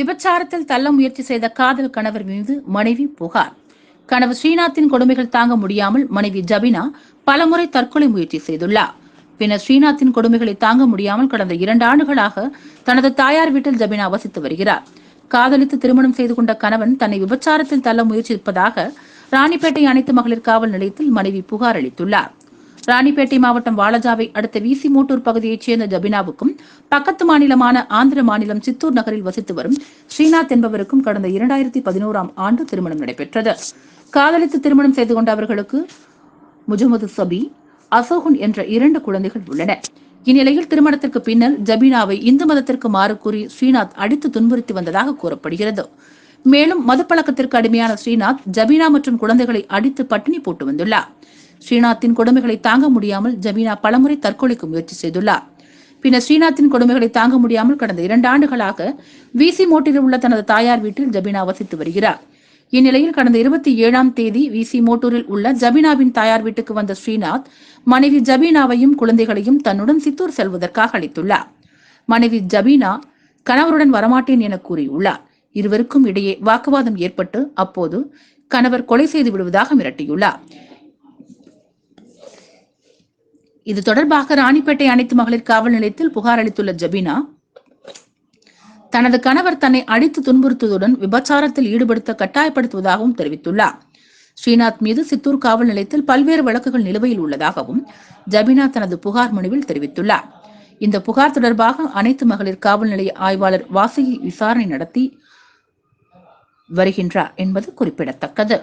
விபச்சாரத்தில் தள்ள முயற்சி செய்த காதல் கணவர் மீது மனைவி புகார். கணவர் ஸ்ரீநாத்தின் கொடுமைகள் தாங்க முடியாமல் மனைவி ஜபினா பலமுறை தற்கொலை முயற்சி செய்துள்ளார். பின்னர் ஸ்ரீநாத்தின் கொடுமைகளை தாங்க முடியாமல் கடந்த இரண்டு ஆண்டுகளாக தனது தாயார் வீட்டில் ஜபினா வசித்து வருகிறார். காதலித்து திருமணம் செய்து கொண்ட கணவன் தன்னை விபச்சாரத்தில் தள்ள முயற்சிப்பதாக ராணிப்பேட்டை அனைத்து மகளிர் காவல் நிலையத்தில் மனைவி புகார் அளித்துள்ளார். ராணிப்பேட்டை மாவட்டம் வாலஜாவை அடுத்த விசி மூட்டூர் பகுதியைச் சேர்ந்த ஜபினாவுக்கும் பக்கத்து மாநிலமான ஆந்திர மாநிலம் சித்தூர் நகரில் வசித்து வரும் ஸ்ரீநாத் என்பவருக்கும் கடந்த இரண்டாயிரத்தி பதினோராம் ஆண்டு திருமணம் நடைபெற்றது. காதலித்து திருமணம் செய்து கொண்ட அவர்களுக்கு முஜமது சபி அசோகன் என்ற இரண்டு குழந்தைகள் உள்ளன. இந்நிலையில் திருமணத்திற்கு பின்னர் ஜபீனாவை இந்து மதத்திற்கு மாறு கூறி ஸ்ரீநாத் அடித்து துன்புறுத்தி வந்ததாக கூறப்படுகிறது. மேலும் மதுப்பழக்கத்திற்கு அடிமையான ஸ்ரீநாத் ஜபீனா மற்றும் குழந்தைகளை அடித்து பட்டினி போட்டு வந்துள்ளார். ஸ்ரீநாத்தின் கொடுமைகளை தாங்க முடியாமல் ஜமீனா பலமுறை தற்கொலைக்கு முயற்சி செய்துள்ளார். பின்னர் ஸ்ரீநாத்தின் கொடுமைகளை தாங்க முடியாமல் கடந்த இரண்டு ஆண்டுகளாக விசி மோட்டில் உள்ள தனது தாயார் வீட்டில் ஜபீனா வசித்து வருகிறார். இந்நிலையில் கடந்த இருபத்தி ஏழாம் தேதி விசி மோட்டூரில் உள்ள ஜபீனாவின் தாயார் வீட்டுக்கு வந்த ஸ்ரீநாத் மனைவி ஜபீனாவையும் குழந்தைகளையும் தன்னுடன் சித்தூர் செல்வதற்காக அளித்துள்ளார் மனைவி ஜபீனா கணவருடன் வரமாட்டேன் என கூறியுள்ளார். இருவருக்கும் இடையே வாக்குவாதம் ஏற்பட்டு அப்போது கணவர் கொலை செய்து விடுவதாக மிரட்டியுள்ளார். இது தொடர்பாக ராணிப்பேட்டை அனைத்து மகளிர் காவல் நிலையத்தில் புகார் அளித்துள்ள ஜபீனா தனது கணவர் தன்னை அடித்து துன்புறுத்துவதுடன் விபச்சாரத்தில் ஈடுபடுத்த கட்டாயப்படுத்துவதாகவும் தெரிவித்துள்ளார். ஸ்ரீநாத் மீது சித்தூர் காவல் நிலையத்தில் பல்வேறு வழக்குகள் நிலுவையில் உள்ளதாகவும் ஜபினா தனது புகார் மனுவில் தெரிவித்துள்ளார். இந்த புகார் தொடர்பாக அனைத்து மகளிர் காவல் நிலைய ஆய்வாளர் வாசகி விசாரணை நடத்தி வருகின்றார் என்பது குறிப்பிடத்தக்கது.